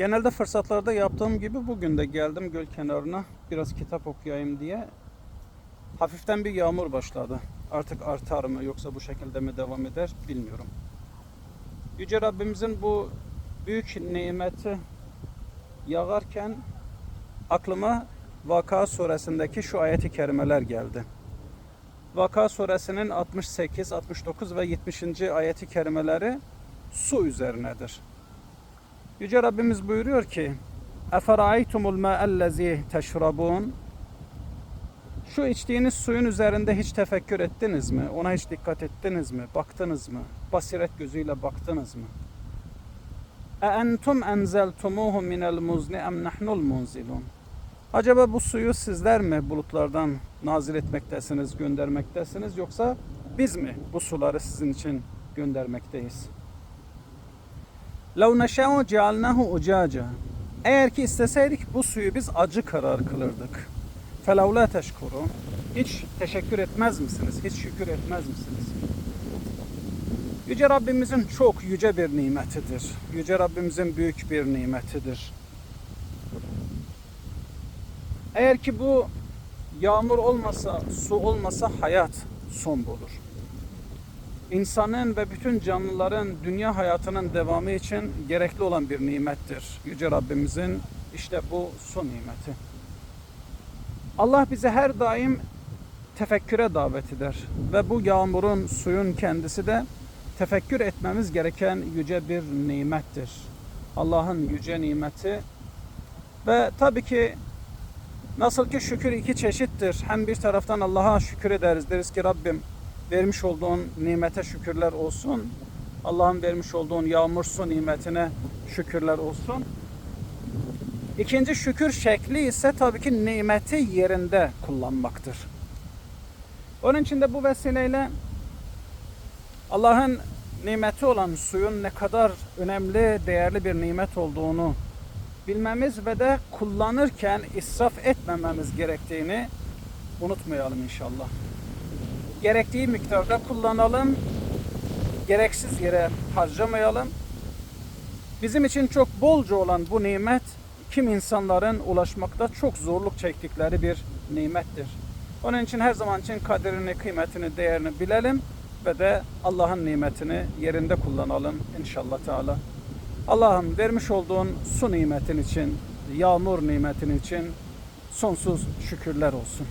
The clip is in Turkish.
Genelde fırsatlarda yaptığım gibi bugün de geldim göl kenarına biraz kitap okuyayım diye. Hafiften bir yağmur başladı. Artık artar mı yoksa bu şekilde mi devam eder bilmiyorum. Yüce Rabbimizin bu büyük nimeti yağarken aklıma Vaka suresindeki şu ayeti kerimeler geldi. Vaka suresinin 68, 69 ve 70. ayeti kerimeleri su üzerinedir. Yüce Rabbimiz buyuruyor ki Eferaytumul ma'ellezi teşrabun Şu içtiğiniz suyun üzerinde hiç tefekkür ettiniz mi? Ona hiç dikkat ettiniz mi? Baktınız mı? Basiret gözüyle baktınız mı? Entum enzeltumuhu minel muzni em nahnul munzilun Acaba bu suyu sizler mi bulutlardan nazil etmektesiniz, göndermektesiniz yoksa biz mi bu suları sizin için göndermekteyiz? لَوْ نَشَاءُ جَعَلْنَاهُ اُجَاجًا Eğer ki isteseydik bu suyu biz acı karar kılırdık. فَلَوْ لَا تَشْكُرُونَ Hiç teşekkür etmez misiniz? Hiç şükür etmez misiniz? Yüce Rabbimizin çok yüce bir nimetidir. Yüce Rabbimizin büyük bir nimetidir. Eğer ki bu yağmur olmasa, su olmasa hayat son bulur. İnsanın ve bütün canlıların dünya hayatının devamı için gerekli olan bir nimettir. Yüce Rabbimizin işte bu su nimeti. Allah bize her daim tefekküre davet eder ve bu yağmurun, suyun kendisi de tefekkür etmemiz gereken yüce bir nimettir. Allah'ın yüce nimeti ve tabii ki Nasıl ki şükür iki çeşittir. Hem bir taraftan Allah'a şükür ederiz. Deriz ki Rabbim vermiş olduğun nimete şükürler olsun. Allah'ın vermiş olduğun yağmur su nimetine şükürler olsun. İkinci şükür şekli ise tabii ki nimeti yerinde kullanmaktır. Onun için de bu vesileyle Allah'ın nimeti olan suyun ne kadar önemli, değerli bir nimet olduğunu bilmemiz ve de kullanırken israf etmememiz gerektiğini unutmayalım inşallah. Gerektiği miktarda kullanalım, gereksiz yere harcamayalım. Bizim için çok bolca olan bu nimet kim insanların ulaşmakta çok zorluk çektikleri bir nimettir. Onun için her zaman için kaderini, kıymetini, değerini bilelim ve de Allah'ın nimetini yerinde kullanalım inşallah Teala. Allah'ım vermiş olduğun su nimetin için, yağmur nimetin için sonsuz şükürler olsun.